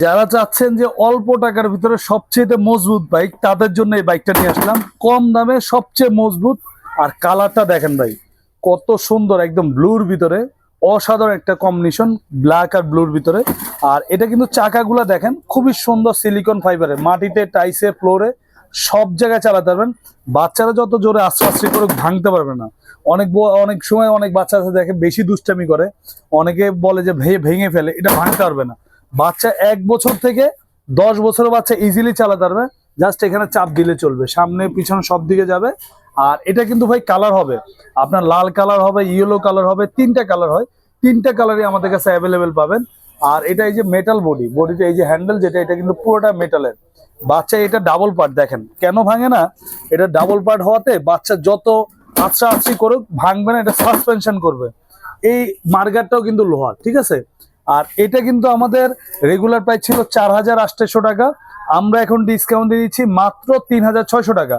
যারা চাচ্ছেন যে অল্প টাকার ভিতরে সবচেয়ে মজবুত বাইক, তাদের জন্য এই বাইকটা নিয়ে আসলাম। কম দামে সবচেয়ে মজবুত। আর কালারটা দেখেন ভাই, কত সুন্দর, একদম ব্লুর ভিতরে। অসাধারণ একটা কম্বিনেশন ব্ল্যাক আর ব্লুর ভিতরে। আর এটা কিন্তু চাকাগুলো দেখেন, খুবই সুন্দর সিলিকন ফাইবারের মাটিতে টাইসে ফ্লোরে সব জায়গায় চালাতে পারবেন। বাচ্চারা যত জোরে আস্তে করে ভাঙতে পারবে না। অনেক অনেক সময় অনেক বাচ্চা দেখে বেশি দুষ্টামি করে। অনেকে বলে যে ভেঙে ফেলে। এটা ভাঙতে পারবে না। বাচ্চা এক বছর থেকে দশ বছরের বাচ্চা ইজিলি চালাতে পারবে। জাস্ট এখানে চাপ দিলে চলবে। সামনে, পিছনে সব দিকে যাবে। আর এটা কিন্তু ভাই কালার হবে। আপনার লাল কালার হবে ইয়েলো কালার হবে, তিনটা কালার হয়। তিনটা কালারই আমাদের কাছে অ্যাভেলেবেল পাবেন। আর এটা এই যে মেটাল বডি বডিটা এই যে হ্যান্ডেল যেটা, এটা কিন্তু পুরোটা মেটালের বাচ্চা এটা ডাবল পার্ট দেখেন। কেন ভাঙে না? এটা ডাবল পার্ট হওয়াতে বাচ্চা যত আচ্ছা আচ্ছি করুক, ভাঙবে না, এটা সাসপেনশন করবে। এই মার্গারটাও কিন্তু লোহার, ঠিক আছে? আর এটা কিন্তু আমাদের রেগুলার প্রাইস ছিল চার হাজার আটশো টাকা। আমরা এখন ডিসকাউন্ট দিয়ে দিচ্ছি মাত্র তিন হাজার ছয়শো টাকা।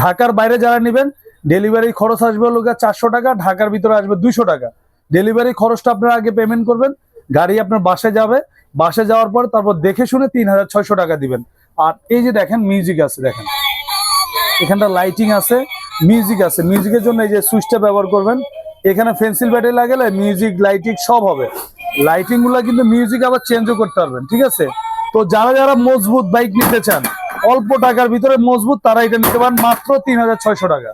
ঢাকার বাইরে যারা নেবেন ডেলিভারি খরচ আসবে হলো চারশো টাকা, ঢাকার ভিতরে আসবে দুইশো টাকা। ডেলিভারি খরচটা আপনারা আগে পেমেন্ট করবেন, গাড়ি আপনার বাসে যাবে। বাসে যাওয়ার পর তারপর দেখে শুনে তিন হাজার ছয়শো টাকা দিবেন। আর এই যে দেখেন মিউজিক আছে দেখেন। এখানটা লাইটিং আছে মিউজিক আছে। মিউজিকের জন্য এই যে সুইচটা ব্যবহার করবেন। এখানে পেন্সিল ব্যাটারি লাগালে মিউজিক লাইটিং সব হবে। লাইটিংগুলা কিন্তু মিউজিক আবার চেঞ্জও করতে পারবেন, ঠিক আছে? তো যারা যারা মজবুত বাইক নিতে চান, অল্প টাকার ভিতরে মজবুত তারা এটা নিতে পারেন মাত্র তিন হাজার ছয়শো টাকা।